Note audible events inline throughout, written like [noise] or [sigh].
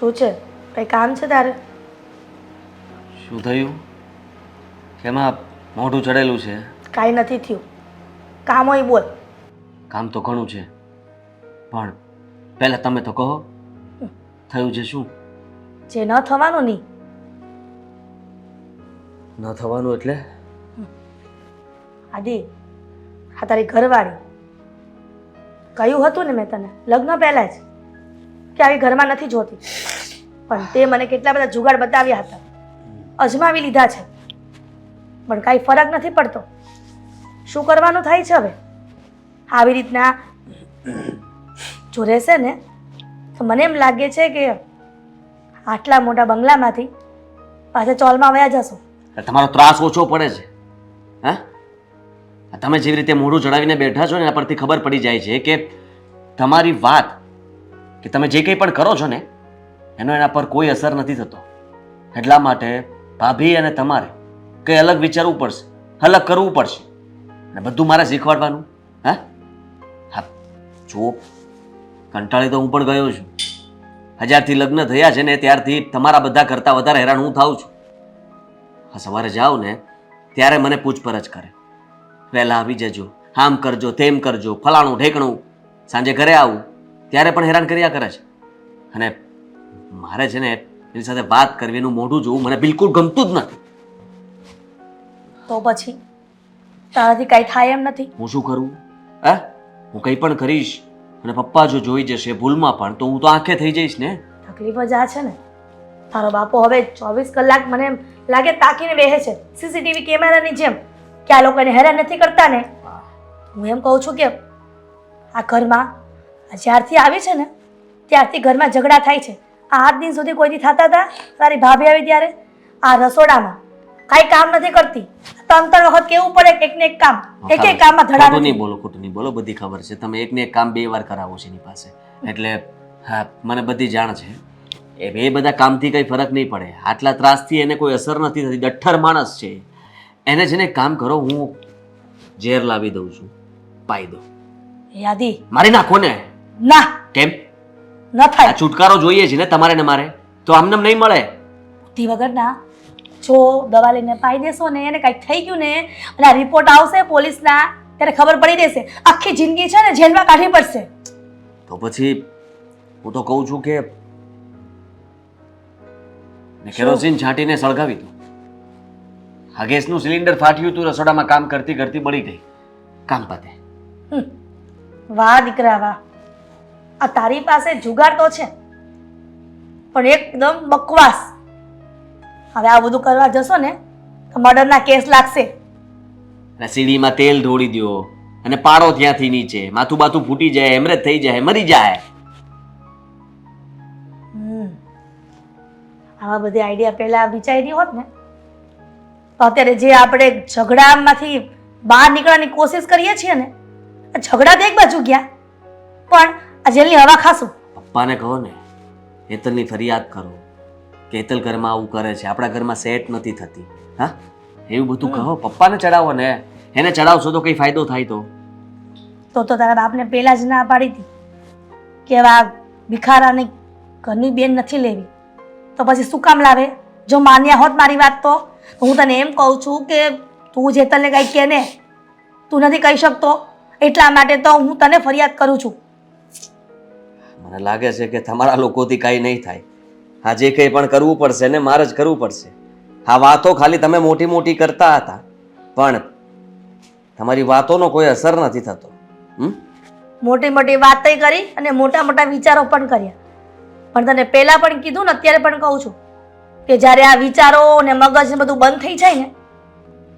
શું છે? કંઈ કામ છે તારે? શું થયું? કેમાં મોઢું ચડેલું છે? કાંઈ નથી થયું. કામ હોય બોલ. કામ તો ઘણું છે. પણ પહેલાં તમે તો કહો. થયું છે શું? જે ન થવાનું નહીં ન થવાનું એટલે? આદિ આ તારી ઘરવાળી. કહ્યું હતું ને મેં તને? લગ્ન પહેલાં જ? કે આવી ઘરમાં નથી જોતી. પણ તે મને કેટલા બધા જુગાડ બતાવ્યા હતા. અજમાવી લીધા છે. પણ કાંઈ ફરક નથી પડતો. શું કરવાનું થાય છે હવે? આવી રીતના જો રહેશે ને, તો મને એમ લાગે છે કે આટલા મોટા બંગલામાંથી પાછા ચોલમાં વયા જશો. તમારો ત્રાસ ઓછો પડે છે. હા? તમે જેવી રીતે મોઢું ચડાવીને બેઠા છો ને, એના પરથી ખબર પડી જાય છે કે તમારી વાત કે તમે જે કંઈ પણ કરો છો ને, એનો એના પર કોઈ અસર નથી થતો. એટલા માટે ભાભી અને તમારે કંઈ અલગ વિચારવું પડશે, અલગ કરવું પડશે. અને બધું મારે શીખવાડવાનું, હા? હા જો કંટાળી તો હું પણ ગયો છું. હજારથી લગ્ન થયા છે ને, ત્યારથી તમારા બધા કરતાં વધારે હેરાન હું થાઉં છું. હા, સવારે જાઓ ને, ત્યારે મને પૂછપરછ કરે. વહેલા આવી જજો, આમ કરજો, તેમ કરજો, ફલાણું ઢેકણું, સાંજે ઘરે આવું. ત્યારે પણ હેરાન કર્યા કરે છે. અને મારે છે ને એની સાથે વાત કરવી એનું મોઢું જોવું મને બિલકુલ ગમતું જ નથી. તો પછી? તારાથી કાંઈ થાય એમ નથી? હું શું કરું? હે? હું કંઈ પણ કરીશ અને પપ્પા જો જોઈ જશે ભૂલમાં પણ તો હું તો આંખે થઈ જઈશ ને. તકલીફ જ આ છે ને. તારો બાપો હવે ચોવીસ કલાક મને એમ લાગે તાકીને બેહે છે. સીસીટીવી કેમેરાની જેમ. કે આ લોકોને હેરાન નથી કરતા ને? હું એમ કહું છું કે આ ઘરમાં જ્યારથી આવી છે ને ત્યારથી ઘરમાં ઝઘડા થાય છે. આ આઠ દિન સુધી કોઈથી થતા હતા? તારી ભાભી આવી ત્યારે? આ રસોડામાં. કાંઈ કામ નથી કરતી. ત્રણ ત્રણ વખત કેવું પડે એક ને એક કામ? એક એક કામમાં ધડા ખોટું નહીં બોલો ખોટું નહીં બોલો બધી ખબર છે. તમે એકને એક કામ બે વાર કરાવો છે એની પાસે. એટલે હા મને બધી જાણ છે. એ બે બધા કામથી કંઈ ફરક નહીં પડે. આટલા ત્રાસથી એને કોઈ અસર નથી થતી. ડઠ્ઠર માણસ છે. એને છે ને કામ કરો હું ઝેર લાવી દઉં છું. પાઈ દો. યાદી મારી નાખો ને. ના. કેમ? ન થાય. છુટકારો જોઈએ છે ને તમારે ને મારે? તો આમને નહીં મળે? બુદ્ધિ વગરના. જો દવા લઈને પાઈ દેશો ને એને કાંઈક થઈ ગયું ને અને આ રિપોર્ટ આવશે પોલીસના ત્યારે ખબર પડી દેશે. આખી જિંદગી છે ને જેલમાં કાઢવી પડશે. તો પછી હું તો કહું છું કે ને કેરોસીન છાંટીને સળગાવી દો. આ ગેસનું સિલિન્ડર ફાટ્યું હતું રસોડામાં કામ કરતી કરતી બળી ગઈ. કામ પતે. હમ. વાહ દીકરા વાહ. આ તારી પાસે જુગાડ તો છે. પણ એકદમ બકવાસ. હવે આ બધું કરવા જશો ને તો મર્ડરના કેસ લાગશે. અને સીડીમાં તેલ ઢોળી દો અને પાડો ત્યાંથી નીચે. માથું બાથું ફૂટી જાય હેમરેજ થઈ જાય મરી જાય. આવા બધી આઈડિયા પહેલા વિચારી હોત ને. તો અત્યારે જે આપણે ઝઘડામાંથી બહાર નીકળવાની કોશિશ કરીએ છીએ ને ઝઘડા તો એક બાજુ ગયા. પણ આ જેલની હવા ખાશું. પપ્પાને કહો ને હેતલની ફરિયાદ કરો કે હેતલ ઘરમાં આવું કરે છે. આપણા ઘરમાં સેટ નથી થતી. હા? એવું બધું કહો. પપ્પાને ચડાવો ને. એને ચડાવશો તો કંઈ ફાયદો થાય તો. તો તો તારા બાપને પહેલા જ ના પાડી હતી કે આ ભિખારાની ઘરની બેન નથી લેવી. તો પછી શું કામ લાવે? જો માન્યા હોત મારી વાત તો હું તને એમ કહું છું કે તું જેતલને કંઈ કે ને તું નથી કહી શકતો. એટલા માટે તો હું તને ફરિયાદ કરું છું. મને લાગે છે કે તમારા લોકોથી કાંઈ નહીં થાય. આ જે કંઈ પણ કરવું પડશે ને મારે જ કરવું પડશે. આ વાતો ખાલી તમે મોટી મોટી કરતા હતા. પણ તમારી વાતોનો કોઈ અસર નથી થતો. હમ? મોટી મોટી વાતય કરી અને મોટા મોટા વિચારો પણ કર્યા. પણ તને પહેલાં પણ કીધું ને, અત્યારે પણ કહું છું કે જ્યારે આ વિચારો ને મગજ બધું બંધ થઈ જાય ને,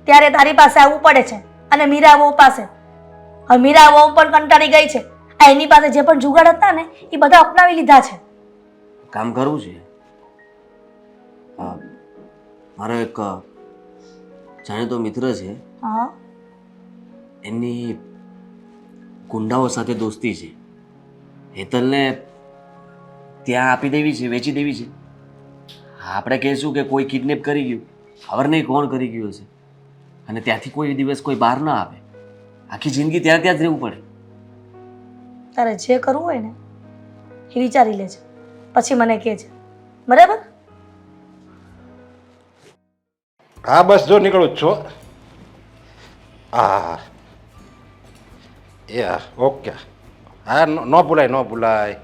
ત્યારે તારી પાસે આવવું પડે છે. અને મીરા વહુ પાસે. હવે મીરા વહુ પણ કંટાળી ગઈ છે. એની પાસે જે પણ જુગાડ હતા ને એ બધા અપનાવી લીધા છે. કામ કરવું છે? હા મારો એક જાણીતો મિત્ર છે. હા. એની ગુંડાઓ સાથે દોસ્તી છે. હેતલને ત્યાં આપી દેવી છે વેચી દેવી છે. આપણે કહીશું કે કોઈ કિડનેપ કરી ગયું. ખબર નહીં કોણ કરી ગયું હશે? અને ત્યાંથી કોઈ દિવસ કોઈ બહાર ના આવે. આખી જિંદગી ત્યાં ત્યાં જ રહેવું પડે. તારે જે કરવું હોય ને એ વિચારી લેજે. પછી મને કહેજે. બરાબર? હા બસ જો નીકળું જ છું. હા એ હા ઓકે. હા ન ભૂલાય ન ભૂલાય.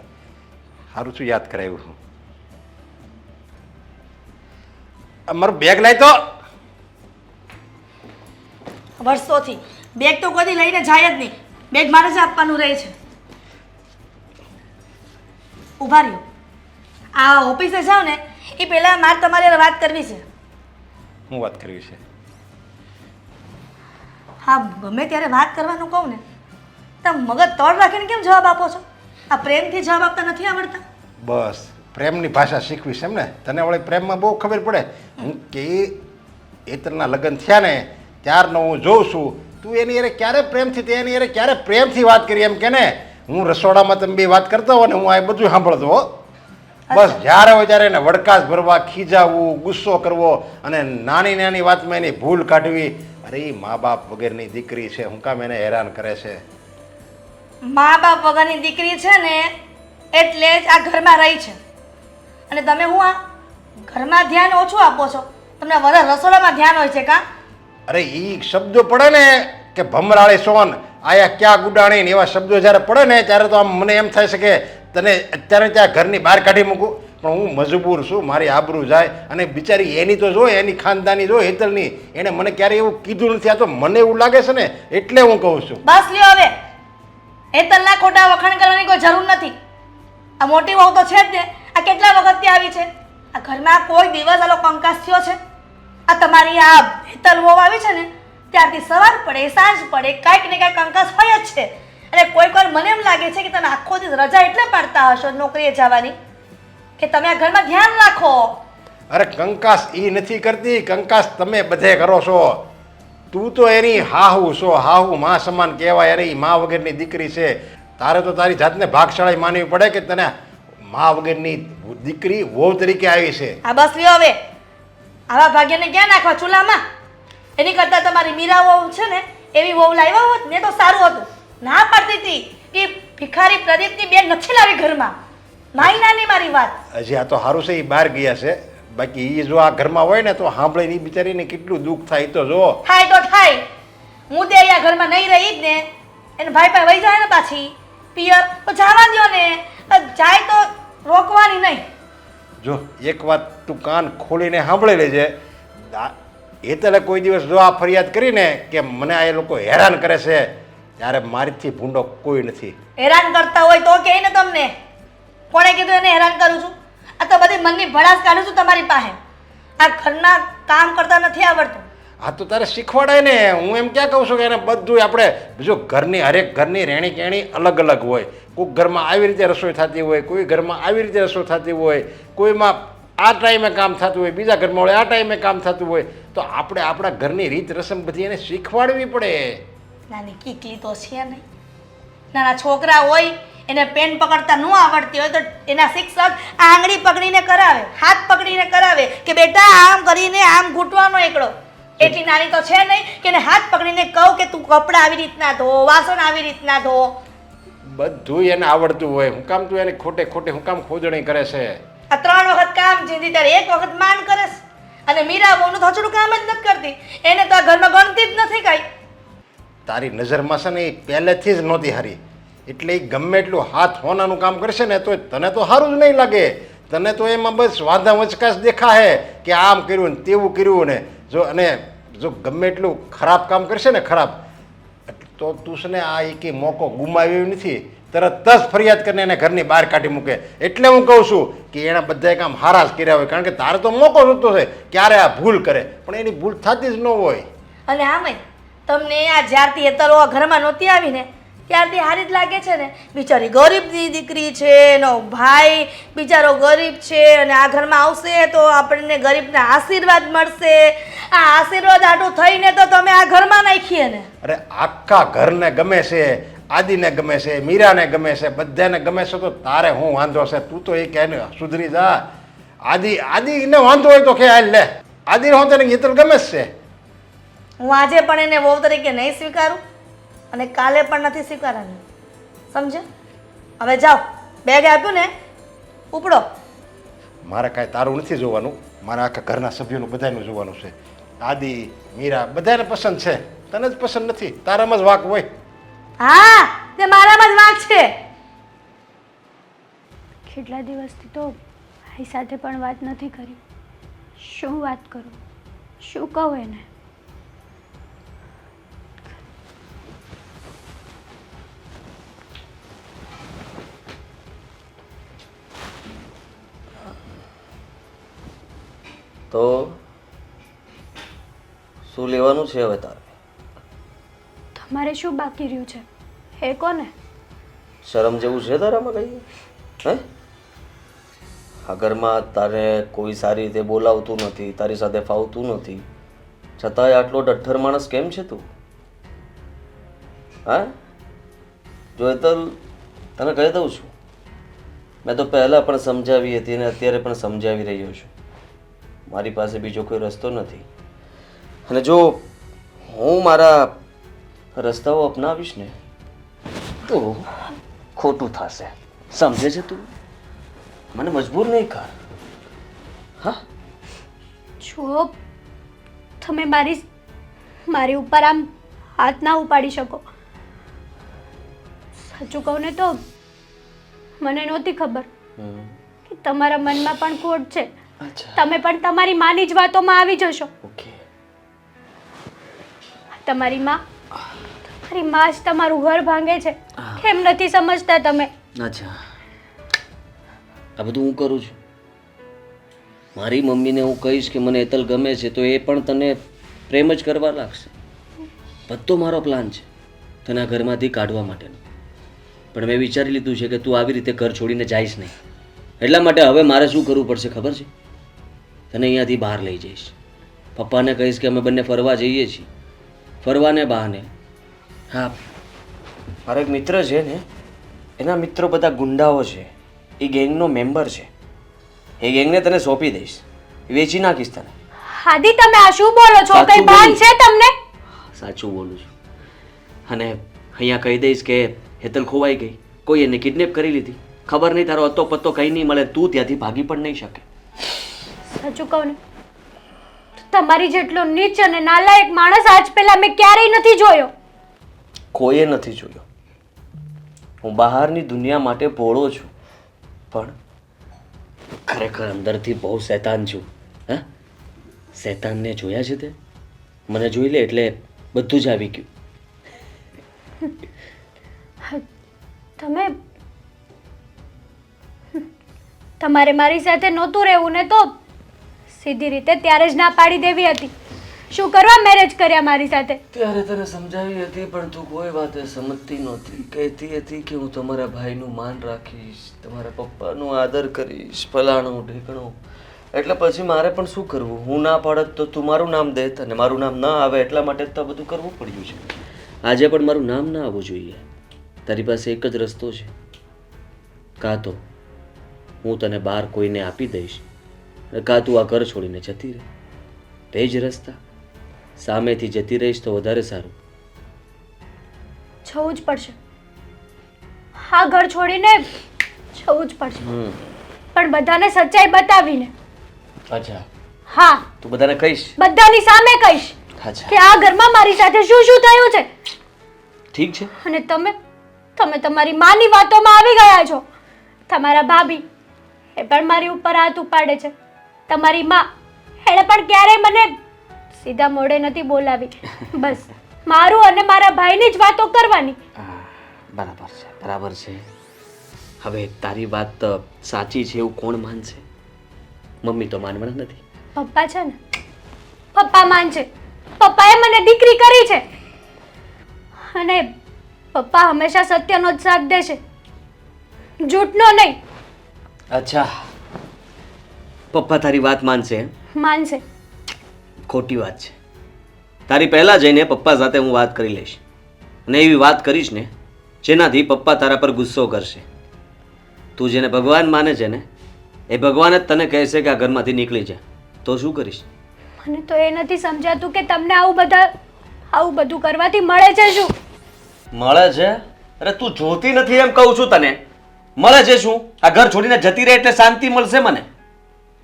સારું શું યાદ કરાવ્યું છું મારું બેગ લઈ તો. વર્ષોથી. બેગ તો કદી લઈને જાય જ નહીં. બેગ મારે જ આપવાનું રહે છે. ઊભા રહ્યો. આ ઓફિસે જાઓ ને એ પહેલાં મારે તમારી હારે વાત કરવી છે. હું વાત કરવી છે? હા ગમે ત્યારે વાત કરવાનું કહું ને તમે મગજ તળ રાખીને કેમ જવાબ આપો છો? આ પ્રેમથી જવાબ આપતા નથી આવડતા? બસ પ્રેમની ભાષા શીખવીશ એમ ને? તને વળી પ્રેમમાં બહુ ખબર પડે. હું કે એતરના લગ્ન થયા ને ત્યારનો હું જોઉં છું. તું એની અરે ક્યારે પ્રેમથી તે એની અરે ક્યારે પ્રેમથી વાત કરી એમ કે ને? હું રસોડામાં તમે બે વાત કરતા હો ને હું આ બધું સાંભળતો હો. બસ જ્યારે હોય ત્યારે એને વડકાશ ભરવા ખીજાવવું ગુસ્સો કરવો અને નાની નાની વાતમાં એની ભૂલ કાઢવી. અરે એ મા બાપ વગેરેની દીકરી છે હું કામ એને હેરાન કરે છે? મા બાપ વગરની દીકરી છે ને એટલે જ આ ઘરમાં રહી છે. અને તમે હું આ ઘરમાં ધ્યાન ઓછું આપો છો? તમને વધારે રસોડામાં ધ્યાન હોય છે કા? અરે એ શબ્દો પડે ને કે ભમરાળી સોન આયા ક્યાં ગુડાણી ને એવા શબ્દો જ્યારે પડે ને ત્યારે તો આમ મને એમ થાય છે કે તને અત્યારે ત્યાં ઘરની બહાર કાઢી મૂકું. પણ હું મજબૂર છું, મારી આબરૂ જાય અને બિચારી એની તો જો એની ખાનદાની જો હેતલની. એણે મને ક્યારે એવું કીધું નથી, આ તો મને એવું લાગે છે ને, એટલે હું કહું છું. બસ લ્યો હવે. હેતલના ખોટા વખાણ કરવાની કોઈ જરૂર નથી. આ મોટી વહુ તો છે જ ને. આ કેટલા વખતથી આવી છે? આ ઘરમાં કોઈ દિવસ આલો કંકાસ થયો છે? આ તમારી આ હેતલ વહુ આવી છે ને ત્યારથી સવાર પડે સાંજ પડે કાંઈક ને કાંઈક કંકાસ હોય જ છે. અને કોઈક વાર મને એમ લાગે છે કે તમે આખો દિવસ રજા એટલે પાડતા હશો નોકરીએ જવાની? કે તમે આ ઘરમાં ધ્યાન રાખો? અરે કંકાસ એ નથી કરતી. કંકાસ તમે બધે કરો છો. તું તો એની હાહુ છો. હાહુ માં સમાન કહેવાય. અરે એ મા વગરની દીકરી છે. તારે તો તારી જાતને ભાગશાળી માનવી પડે કે તને મા વગરની દીકરી વહુ તરીકે આવી છે. આ બસ લ્યો હવે. આવા ભાગ્યને ક્યાં નાખવા? ચૂલામાં? એની કરતાં તમારી મીરા વહુ છે ને એવી વહુ લાવ્યા હોત ને તો સારું હતું. ના પાડતી હતી એ ભિખારી પ્રદીપની બેન નથી લાવી ઘરમાં. માઈ નાની મારી વાત. હજી આ તો સારું છે એ બહાર ગયા છે. બાકી એ જો આ ઘરમાં હોય ને તો સાંભળે એ બિચારીને કેટલું દુઃખ થાય તો જો થાય તો થાય. હું તે અહીંયા ઘરમાં નહીં રહી જ ને એને ભાઈ પાસે વહી જાય ને પાછી. પિયર તો જવા દો ને. જાય તો રોકવાની નહીં. જો એક વાત તું કાન ખોલીને સાંભળી લેજે. એ તને કોઈ દિવસ જો આ ફરિયાદ કરીને કે મને આ એ લોકો હેરાન કરે છે ત્યારે મારીથી ભૂંડો કોઈ નથી. હેરાન કરતા હોય તો કે ને તમને? કોણે કીધું એને હેરાન કરું છું? આ તો બધી મનની ભડાસ કાઢું છું તમારી પાસે. આ ઘરના કામ કરતા નથી આવડતું. આ તો તારે શીખવાડાય ને. હું એમ ક્યાં કહું છું કે એને બધું આપણે જો ઘરની હરેક ઘરની રહેણી કહેણી અલગ અલગ હોય. કોઈક ઘરમાં આવી રીતે રસોઈ થતી હોય કોઈ ઘરમાં આવી રીતે રસોઈ થતી હોય કોઈમાં આ ટાઈમે કામ થતું હોય બીજા ઘરમાં હોય આ ટાઈમે કામ થતું હોય તો આપણે આપણા ઘરની રીત રસમ બધી એને શીખવાડવી પડે. નાની કીકલી તો છે નહીં. નાના છોકરા હોય એને પેન પકડતા ન આવડતી હોય તો એના શિક્ષક આંગળી પકડીને કરાવે હાથ પકડીને કરાવે કે બેટા આમ કરીને આમ ઘૂંટવાનો એકડો. એટલી નાની તો છે નહીં કે એને હાથ પકડીને કહું કે તું કપડાં આવી રીતના ધો વાસણ આવી રીતના ધો. બધું એને આવડતું હોય. હું કામ તું એને ખોટે ખોટે હું કામ ખોદણી કરે છે. આ ત્રણ વખત કામ જીંદી ત્યારે એક વખત માંડ કરે. અને મીરા બહુનું તો હજુ કામ જ નથી કરતી. એને તો આ ઘરમાં ગણતી જ નથી કાંઈ. તારી નજરમાં છે ને એ પહેલેથી જ નહોતી હારી. એટલે એ ગમે એટલું હાથ હોનાનું કામ કરશે ને તો તને તો સારું જ નહીં લાગે. તને તો એમાં બસ વાંધા વચકાશ દેખાશે કે આમ કર્યું ને તેવું કર્યું ને. જો અને જો ગમે એટલું ખરાબ કામ કરશે ને ખરાબ તો તું છે ને આ એકે મોકો ગુમાવ્યો નથી. તરત જ ફરિયાદ કરીને એને ઘરની બહાર કાઢી મૂકે. એટલે હું કહું છું કે એણે બધાએ કામ હારાશ કર્યા હોય. કારણ કે તારે તો મોકો જોતો છે ક્યારે આ ભૂલ કરે. પણ એની ભૂલ થતી જ ન હોય. અને આમે તમને આ જ્યારથી હેતરો આ ઘરમાં નહોતી આવીને ત્યારથી હારી જ લાગે છે ને. બિચારી ગરીબની દીકરી છે એનો ભાઈ બિચારો ગરીબ છે અને આ ઘરમાં આવશે તો આપણને ગરીબના આશીર્વાદ મળશે. આ આશીર્વાદ આટું થઈને તો તમે આ ઘરમાં નાખીએ ને. અરે આખા ઘરને ગમે છે. આદિને ગમે છે મીરાને ગમે છે બધાને ગમે છે તો તારે હું વાંધો છે? તું તો એ કહે ને સુધરી જા. આદિ આદિને વાંધો હોય તો કે હાલ લે. આદિ હું તને ગીતલ ગમે જ છે. હું આજે પણ એને વહુ તરીકે નહીં સ્વીકારું અને કાલે પણ નથી સ્વીકારવાનું સમજે હવે જાઓ. બેગ આપ્યું ને? ઉપડો. મારે કાંઈ તારું નથી જોવાનું. મારા આખા ઘરના સભ્યોનું બધાનું જોવાનું છે. આદિ મીરા બધાને પસંદ છે. તને જ પસંદ નથી. તારામાં જ વાક હોય. હા તે મારામાં જ વાંક છે. કેટલા દિવસથી તો ભાઈ સાથે પણ વાત નથી કરી. શું વાત કરું? શું કહું એને? તો શું લેવાનું છે હવે તારે? તમારે શું બાકી રહ્યું છે? હે કોને? શરમ જેવું છે તારામાં કઈ? હે? આ ઘરમાં તારે કોઈ સારી રીતે બોલાવતું નથી, તારી સાથે ફાવતું નથી. છતાંય આટલો ડઠ્ઠર માણસ કેમ છે તું? હા? જો હેતલ તને કહી દઉં છું. મેં તો પહેલાં પણ સમજાવી હતી અને અત્યારે પણ સમજાવી રહ્યો છું. મારી પાસે બીજો કોઈ રસ્તો નથી. અને જો હું મારા રસ્તાઓ અપનાવીશ ને તો ખોટું થશે. સમજે છે તું? મને મજબૂર નહીં કર. હા? જો તમે મારી મારી ઉપર આમ હાથ ના ઉપાડી શકો. સાચું કહું ને તો મને નહોતી ખબર કે તમારા મનમાં પણ ખોટ છે. તમે પણ તમારી માની જ વાતોમાં આવી જશો. ઓકે. તમારી માં તમારી માં જ તમારું ઘર ભાંગે છે. કેમ નથી સમજતા તમે? અચ્છા. આ બધું હું કરું છું. મારી મમ્મીને હું કહીશ કે મને એતલ ગમે છે તો એ પણ તને પ્રેમ જ કરવા લાગશે. બધો મારો પ્લાન છે તને આ ઘરમાંથી કાઢવા માટેનો. પણ મેં વિચારી લીધું છે કે તું આવી રીતે ઘર છોડીને જઈશ નહીં. એટલા માટે હવે મારે શું કરવું પડશે ખબર છે? તને અહીંયાથી બહાર લઈ જઈશ. પપ્પાને કહીશ કે અમે બંને ફરવા જઈએ છીએ. ફરવાને બહાને. હા. મારો એક મિત્ર છે ને એના મિત્રો બધા ગુંડાઓ છે. એ ગેંગનો મેમ્બર છે. એ ગેંગને તને સોંપી દઈશ. વેચી નાખીશ તને. હાદી તમે આ શું બોલો છો? સાચું કઈ ભાન બોલું. છે તમને? સાચું બોલું છું. અને અહીંયા કહી દઈશ કે હેતલ ખોવાઈ ગઈ. કોઈ એને કિડનેપ કરી લીધી. ખબર નહીં તારો અતો પત્તો કંઈ નહીં મળે. તું ત્યાંથી ભાગી પણ નહીં શકે. સાચું કહું ને. તમારી જેટલો નીચ અને નાલાયક માણસ આજ પહેલા મેં ક્યારેય નથી જોયો. કોઈએ નથી જોયો. હું બહારની દુનિયા માટે ભોળો છું. પણ ખરેખર અંદરથી બહુ શૈતાન છું. હા? શૈતાનને જોયા છે તે? મને જોઈ લે એટલે બધું જ આવી ગયું. તમે તમારે મારી સાથે નહોતું રહેવું ને તો સીધી રીતે ત્યારે જ ના પાડી દેવી હતી. શું કરવા મેરેજ કર્યા મારી સાથે? ત્યારે તને સમજાવી હતી, પણ તું કોઈ વાતે સમજતી નહોતી. કહેતી હતી કે હું તમારા ભાઈનું માન રાખીશ, તમારા પપ્પાનું આદર કરીશ, ફલાણું, ઢીકણું. એટલે પછી મારે પણ શું કરવું? હું ના પાડત તો તું મારું નામ દેત અને મારું નામ ના આવે એટલા માટે તો બધું કરવું પડ્યું છે. આજે પણ મારું નામ ના આવવું જોઈએ. તારી પાસે એક જ રસ્તો છે. કાં તો હું તને બહાર કોઈને આપી દઈશ કાં તું આ ઘર છોડીને જતી રહે? તે જ રસ્તા. સામેથી જતી રહીશ તો વધારે સારું. જવું જ પડશે. હા ઘર છોડીને જવું જ પડશે. પણ બધાને સચ્ચાઈ બતાવીને. અચ્છા. હા. તું બધાને કહીશ? બધાની સામે કહીશ અચ્છા. કે આ ઘરમાં મારી સાથે શું શું થયું છે? ઠીક છે. અને તમે તમે તમારી માની વાતોમાં આવી ગયા છો. તમારા ભાભી એ પણ મારી ઉપર હાથ ઉપાડે છે. તમારી માં. એણે પણ ક્યારેય મને સીધા મોઢે નથી બોલાવી. [laughs] બસ મારું અને મારા ભાઈની જ વાતો કરવાની. બરાબર છે બરાબર છે. હવે તારી વાત અ, સાચી છે એવું કોણ માનશે? મમ્મી તો માનવાના નથી. પપ્પા છે ને પપ્પા માન છે પપ્પાએ મને દીકરી કરી છે. અને પપ્પા હંમેશા સત્યનો જ સાથ દેશે. જૂઠનો નહીં. અચ્છા પપ્પા તારી વાત માનશે માનશે. ખોટી વાત છે. તારી પહેલાં જઈને પપ્પા સાથે હું વાત કરી લઈશ. અને એવી વાત કરીશ ને જેનાથી પપ્પા તારા પર ગુસ્સો કરશે. તું જેને ભગવાન માને છે ને એ ભગવાન જ તને કહેશે કે આ ઘરમાંથી નીકળી જા. તો શું કરીશ? મને તો એ નથી સમજાતું કે તમને આવું બધા આવું બધું કરવાથી મળે છે શું? મળે છે? અરે તું જોતી નથી એમ કહું છું તને. મળે છે શું? આ ઘર છોડીને જતી રહે એટલે શાંતિ મળશે મને.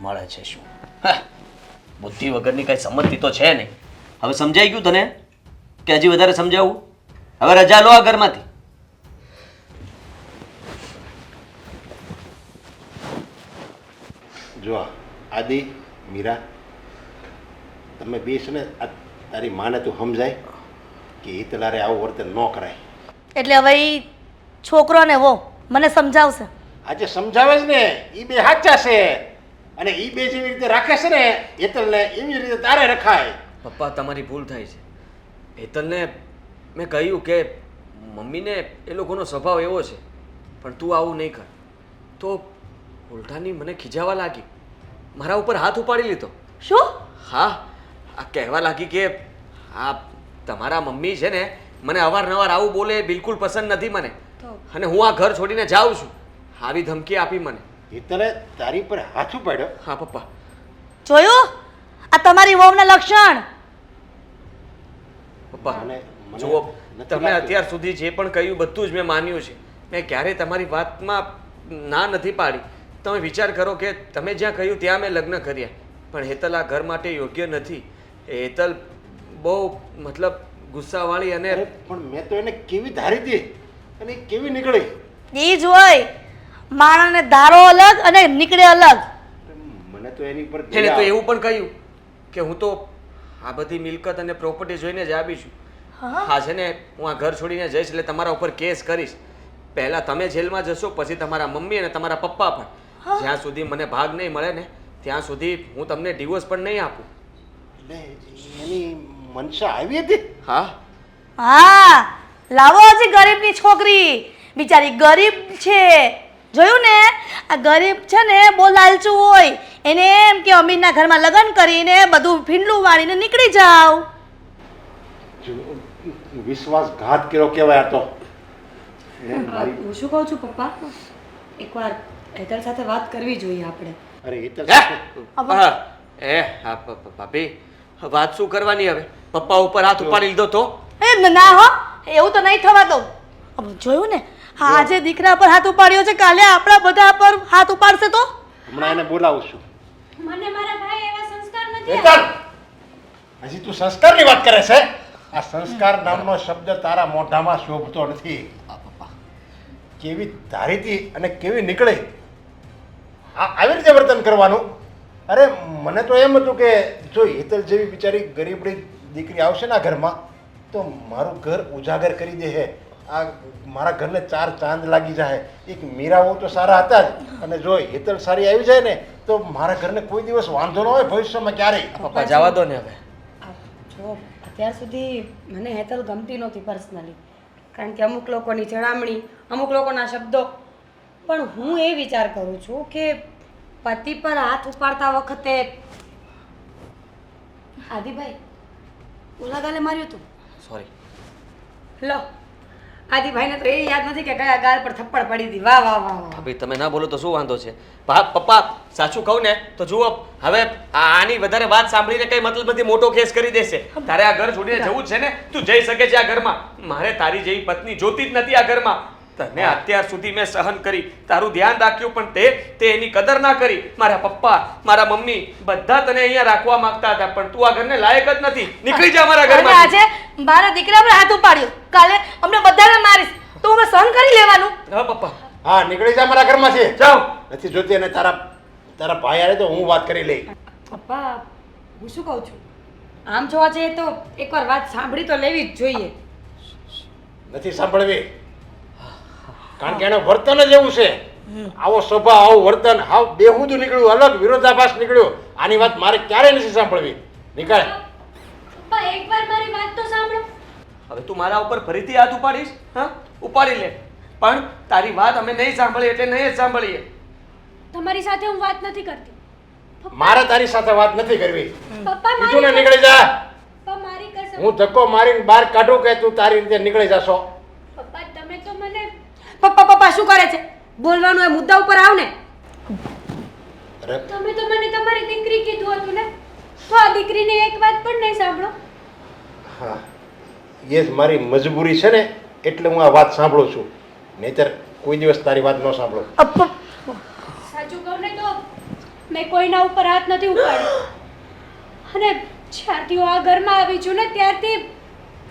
મળે છે શું? બુદ્ધિ વગરની કઈ સંમતિ તો છે નહીં. હવે સમજાઈ ગયું તને કે હજી વધારે સમજાવું? હવે રજા લો આ ઘરમાંથી. જો આદિ મીરા તમે બેસને ને તારી માને તું સમજાય કે એ તારે આવું વર્તન ન કરાય. એટલે હવે એ છોકરો ને વો મને સમજાવશે. આજે સમજાવે છે ને એ બે સાચા છે. અને એ બે જેવી રીતે રાખે છે ને હેતલને એવી રીતે તારે રખાય. પપ્પા તમારી ભૂલ થાય છે. હેતલને મેં કહ્યું કે મમ્મીને એ લોકોનો સ્વભાવ એવો છે પણ તું આવું નહીં કર. તો ઉલટાની મને ખીજાવા લાગી. મારા ઉપર હાથ ઉપાડી લીધો. શું? હા આ કહેવા લાગી કે આ તમારા મમ્મી છે ને મને અવારનવાર આવું બોલે બિલકુલ પસંદ નથી મને. અને હું આ ઘર છોડીને જાઉં છું. આવી ધમકી આપી મને. હેતલે તારી પર હાથ ઉપાડ્યો? હા પપ્પા. જોયું? આ તમારી વહુના લક્ષણ. પપ્પા મને મને જુઓ નથી તમે લાગતું. અત્યાર સુધી જે પણ કહ્યું બધું જ મેં માન્યું છે. મેં ક્યારેય તમારી વાતમાં ના નથી પાડી. તમે વિચાર કરો કે તમે જ્યાં કહ્યું ત્યાં મેં લગ્ન કર્યા. પણ હેતલ આ ઘર માટે યોગ્ય નથી. એ હેતલ બહુ મતલબ ગુસ્સાવાળી અને અરે પણ મેં તો એને કેવી ધારી હતી અને એ કેવી નીકળી? એ જ હોય. માણસને ધારો અલગ અને નીકળે અલગ. મને તો એની પર એટલે તો એવું પણ કહ્યું કે હું તો આ બધી મિલકત અને પ્રોપર્ટી જોઈને જ આવી છું. હા. છે ને? હું આ ઘર છોડીને જઈશ એટલે તમારા ઉપર કેસ કરીશ. પહેલા તમે જેલમાં જશો પછી તમારા મમ્મી અને તમારા પપ્પા પણ. જ્યાં સુધી મને ભાગ નહીં મળે ને ત્યાં સુધી હું તમને ડિવોર્સ પણ નહીં આપું. એની મનસા આવી હતી? હા. હા. લાવો હજી ગરીબની છોકરી. બિચારી ગરીબ છે. જોયું ને? આ ગરીબ છે ને બહુ લાલચું હોય. એને એમ કે અમીરના ઘરમાં લગ્ન કરીને બધું ફીંડલું વાળીને નીકળી જાવ. વિશ્વાસઘાત કર્યો કહેવાય આ તો. હું શું કહું છું પપ્પા? એકવાર હેતલ સાથે વાત કરવી જોઈએ આપણે. અરે એ તો હા? એ હા ભાભી વાત શું કરવાની હવે? પપ્પા ઉપર હાથ ઉપાડી લીધો તો? એ ન- હો. એવું તો નહીં થવા દઉં. જોયું ને આજે દીકરા પર હાથ ઉપાડ્યો છે કાલે આપણા બધા પર હાથ ઉપાડશે તો? હમણાં એને બોલાવું છું. મને મારા ભાઈ એવા સંસ્કાર નથી હેતલ હજી તું સંસ્કારની વાત કરે છે? આ સંસ્કાર નામનો શબ્દ તારા મોઢામાં શોભતો નથી. કેવી ધારીતી અને કેવી નીકળે? આ આવી રીતે વર્તન કરવાનું? અરે મને તો એમ હતું કે જો હેતલ જેવી બિચારી ગરીબડી દીકરી આવશે ને ઘરમાં તો મારું ઘર ઉજાગર કરી દે હે. આ મારા ઘરને ચાર ચાંદ લાગી જાય એક મીરાઓ તો સારા હતા જ. અને જો હેતલ સારી આવી જાય ને તો મારા ઘરને કોઈ દિવસ વાંધો ન હોય ભવિષ્યમાં ક્યારેય. પપ્પા જવા દો ને હવે. જો અત્યાર સુધી મને હેતલ ગમતી નહોતી પર્સનલી કારણ કે અમુક લોકોની જણામણી અમુક લોકોના શબ્દો. પણ હું એ વિચાર કરું છું કે પતિ પર હાથ ઉપાડતા વખતે આદિભાઈ ઓલા ગાલે માર્યું હતું સોરી લો. આદિભાઈને તો એ યાદ નથી કે કયા ગાલ પર થપ્પડ પડી હતી. વાહ વાહ વાહ વાહ. તમે ના બોલો તો શું વાંધો છે? પપ્પા, સાચું કહું ને તો જુઓ, હવે આ- આની વધારે વાત સાંભળીને કઈ મતલબ નથી મોટો કેસ કરી દેશે. તારે આ ઘર છોડીને જવું જ છે ને? તું જઈ શકે છે આ ઘરમાં. મારે તારી જેવી પત્ની જોતી જ નથી આ ઘરમાં. તને અત્યાર સુધી મેં સહન કરી તારું ધ્યાન રાખ્યું પણ તે તે એની કદર ના કરી. મારા પપ્પા મારા મમ્મી બધા તને અહીંયા રાખવા માંગતા હતા પણ તું આ ઘરને લાયક જ નથી. નીકળી જા મારા ઘરમાં આજે મારા દીકરા પર હાથ ઉપાડ્યો. કાલે અમને બધાને મારીશ. તો અમે સહન કરી લેવાનું. હા પપ્પા. હા નીકળી જા મારા ઘરમાંથી. જાઓ નથી જોતી અને તારા તારા ભાઈ આવે તો હું વાત કરી લઈ. પપ્પા હું શું કહું છું? આમ જોવા જઈએ તો એકવાર વાત સાંભળી તો લેવી જ જોઈએ. નથી સાંભળવી. કારણ કે એનું વર્તન જ એવું છે. આવો સ્વભાવ આવું વર્તન હાવ બેહુદું નીકળ્યું અલગ વિરોધાભાસ નીકળ્યો. આની વાત મારે ક્યારેય નથી સાંભળવી. નીકળ પપ્પા એકવાર મારી વાત તો સાંભળો. હવે તું મારા ઉપર ફરીથી હાથ ઉપાડીશ હા? ઉપાડી લે. પણ તારી વાત અમે નહીં સાંભળીએ એટલે નહીં જ સાંભળીએ. તમારી સાથે હું વાત નથી કરતી. મારે તારી સાથે વાત નથી કરવી. પપ્પા બીજું ને મારી નીકળી જા. પપ્પા મારી કસમ હું ધક્કો મારીને બહાર કાઢું કે તું તારી રીતે નીકળી જશો? પપ્પા પપ્પા શું કરે છે? બોલવાનું એ મુદ્દા ઉપર આવ ને. અરે. તમે તો મને તમારી દીકરી કીધું હતું ને? તો આ દીકરીની એક વાત પણ નહીં સાંભળો. હા. યસ મારી મજબૂરી છે ને એટલે હું આ વાત સાંભળું છું. નહીતર કોઈ દિવસ તારી વાત ન સાંભળો. સાચું કહું ને તો મેં કોઈના ઉપર હાથ નથી ઉપાડ્યો. અને જ્યારથી હું આ ઘરમાં આવી છું ને ત્યારથી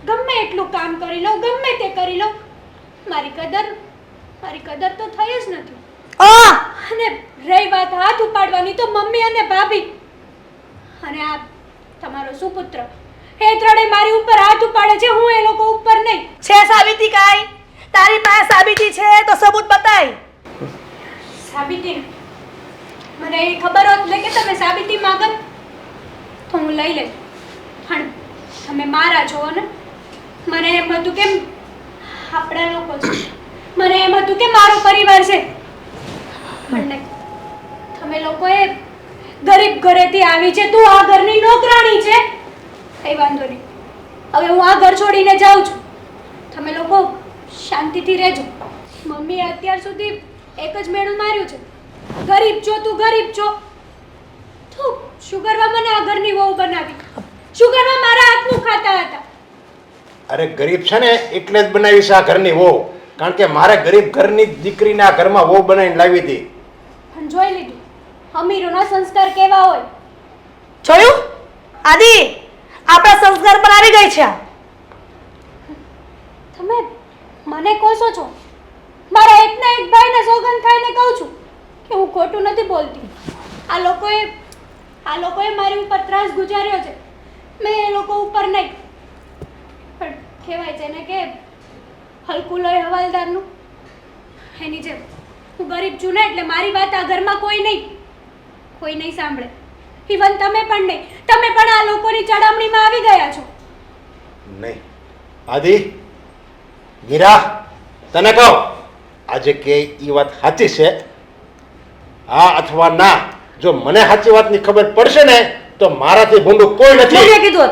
ગમે એટલું કામ કરી લઉં ગમે તે કરી લઉં મારી કદર મારી કદર તો થઈ જ નથી. આ અને રહી વાત હાથ ઉપાડવાની તો મમ્મી અને ભાભી. અને આ તમારો સુપુત્ર. એ ત્રણેય મારી ઉપર હાથ ઉપાડે છે હું એ લોકો ઉપર નહીં. છે સાબિતી કાંઈ? તારી પાસે સાબિતી છે તો સબૂત બતાય. સાબિતી મને એ ખબર હોત લે કે તમે સાબિતી માંગત તો હું લઈ લઈશ. પણ તમે મારા છો ને? મને એમ હતું કેમ આપણા લોકો છે. મને એમ હતું કે મારો પરિવાર છે. પણ તમે લોકોએ ગરીબ ઘરેથી આવી છે તું આ ઘરની નોકરાણી છે. કઈ વાંધો નહીં. હવે હું આ ઘર છોડીને જાઉં છું. તમે લોકો શાંતિથી રહેજો. મમ્મીએ અત્યાર સુધી એક જ મેળું માર્યું છે. ગરીબ છો તું ગરીબ છો. તું શું કરવા મને આ ઘરની વહુ બનાવી. શું કરવા મારા હાથનું ખાતા હતા. અરે ગરીબ છે ને એટલે જ બનાવી છે આ ઘરની વહુ. કારણ કે મારે ગરીબ ઘરની દીકરીના ઘરમાં વહુ બનાવીને લાવી હતી. પણ જોઈ લીધું. અમીરોના સંસ્કાર કેવા હોય? જોયું? આદિ આપણા સંસ્કાર પર આવી ગઈ છે આ. તમે મને કોસો છો? મારા એકના એક ભાઈને સોગંદ ખાઈને કહું છું કે હું ખોટું નથી બોલતી. આ લોકોએ આ લોકોએ મારી ઉપર ત્રાસ ગુજાર્યો છે. મેં એ લોકો ઉપર નહીં. પણ કહેવાય છે ને કે હલકું લોહી હવાલદારનું. એની જેમ. હું ગરીબ છું ને એટલે મારી વાત આ ઘરમાં કોઈ નહીં. કોઈ નહીં સાંભળે. ઇવન તમે પણ નહીં. તમે પણ આ લોકોની ચડામણીમાં આવી ગયા છો. નહીં. આદિ મીરા તને કહો આજે કે એ વાત સાચી છે? હા અથવા ના? જો મને સાચી વાતની ખબર પડશે ને તો મારાથી ભૂંડું કોઈ નથી. કીધું હતું.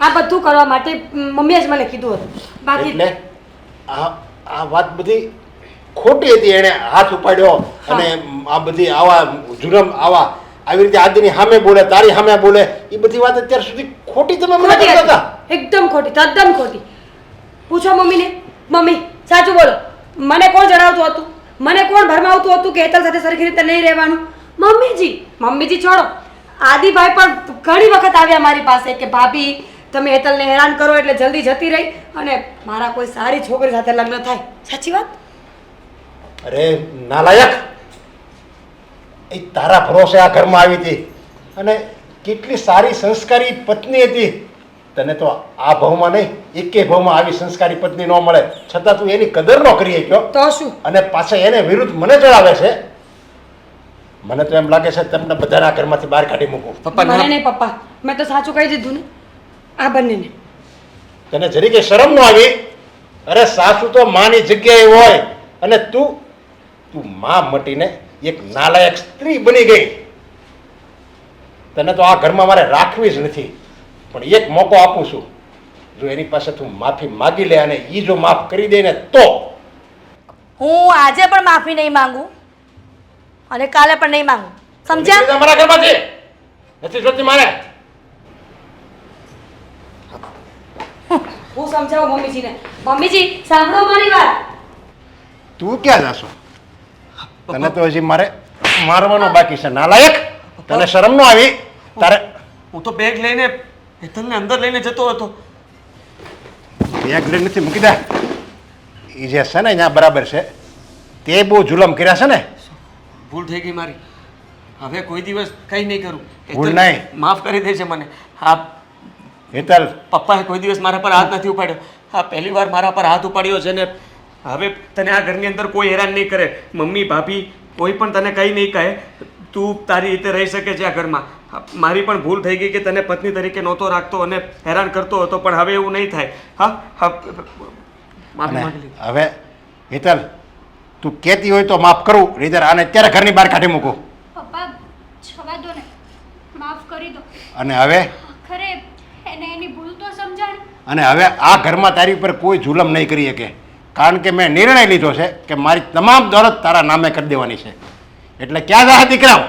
આ બધું કરવા માટે મમ્મીએ જ મને કીધું હતું. બાકી એટલે? આ આ વાત બધી ખોટી હતી એણે હાથ ઉપાડ્યો અને આ બધી આવા જુરમ આવા આવી રીતે આદિની સામે બોલે તારી સામે બોલે એ બધી વાત અત્યાર સુધી ખોટી તમે મને ખોટી હતા. એકદમ ખોટી તદ્દન ખોટી. પૂછો મમ્મીને મમ્મી સાચું બોલો. મને કોણ જણાવતું હતું? મને કોણ ભરમાવતું હતું કે હેતલ સાથે સરખી રીતે નહીં રહેવાનું? મમ્મીજી મમ્મીજી છોડો. આદિભાઈ પણ ઘણી વખત આવ્યા મારી પાસે કે ભાભી તમે હેતલને હેરાન કરો એટલે જલ્દી જતી રહી. અને મારા કોઈ સારી છોકરી સાથે લગ્ન થાય. સાચી વાત? અરે નાલાયક! એ તારા ભરોસે આ ઘરમાં આવી હતી અને કેટલી સારી સંસ્કારી પત્ની હતી. તને તો આ ભાવમાં નહીં એકે ભાવમાં આવી સંસ્કારી પત્ની ન મળે. છતાં તું એની કદર ન કરી શક્યો. તો શું? અને પાછા એને વિરુદ્ધ મને ચડાવે છે? મને તો એમ લાગે છે તમને બધાના ઘરમાંથી બહાર કાઢી મૂકું. પપ્પા મને નહીં પપ્પા. મેં તો સાચું કહી દીધું ને. આ બંનેને. તને જરીકે શરમ ન આવી અરે સાસુ તો માની જગ્યાએ હોય અને તું તું માં મટીને એક નાલાયક સ્ત્રી બની ગઈ. તને તો આ ઘરમાં મારે રાખવી જ નથી પણ એક મોકો આપું છું. જો એની પાસે તું માફી માગી લે અને એ જો માફ કરી દે ને તો. હું આજે પણ માફી નહીં માંગુ અને કાલે પણ નહીં માંગુ. સમજ્યા? મારા ઘરમાં છે નથી જોતી મારે. હું સમજાવું મમ્મીજીને? મમ્મીજી સાંભળો મારી વાત. તું ક્યાં જાશો? તને તો હજી મારે મારવાનો બાકી છે. નાલાયક તને શરમ ન આવી? તારે હું તો બેગ લઈને હેતલને અંદર લઈને જતો હતો. બેગ લઈને નથી મૂકી દે. એ જે છે ને ત્યાં બરાબર છે. તે બહુ જુલમ કર્યા છે ને? ભૂલ થઈ ગઈ મારી. હવે કોઈ દિવસ કંઈ નહીં કરું. ભૂલ નહીં. માફ કરી દેજે મને. હા હેતલ. પપ્પાએ કોઈ દિવસ મારા પર હાથ નથી ઉપાડ્યો. હા પહેલી વાર મારા પર હાથ ઉપાડ્યો છે ને. હવે તને આ ઘરની અંદર કોઈ હેરાન નહીં કરે. મમ્મી ભાભી કોઈ પણ તને કંઈ નહીં કહે. તું તારી રીતે રહી શકે છે આ ઘરમાં. મારી પણ ભૂલ થઈ ગઈ કે તને પત્ની તરીકે નહોતો રાખતો અને હેરાન કરતો હતો પણ હવે એવું નહીં થાય. હા. હવે હેતલ તું કહેતી હોય તો માફ કરું. રીધર આને અત્યારે ઘરની બહાર કાઢી મૂકું. પપ્પા છવા દો ને. માફ કરી દો. અને હવે ખરે એને એની ભૂલ તો સમજાણ અને હવે આ ઘરમાં તારી ઉપર કોઈ જુલમ નહીં કરી શકે. કારણ કે મેં નિર્ણય લીધો છે કે મારી તમામ દોલત તારા નામે કરી દેવાની છે. એટલે ક્યાં જા દીકરાઓ?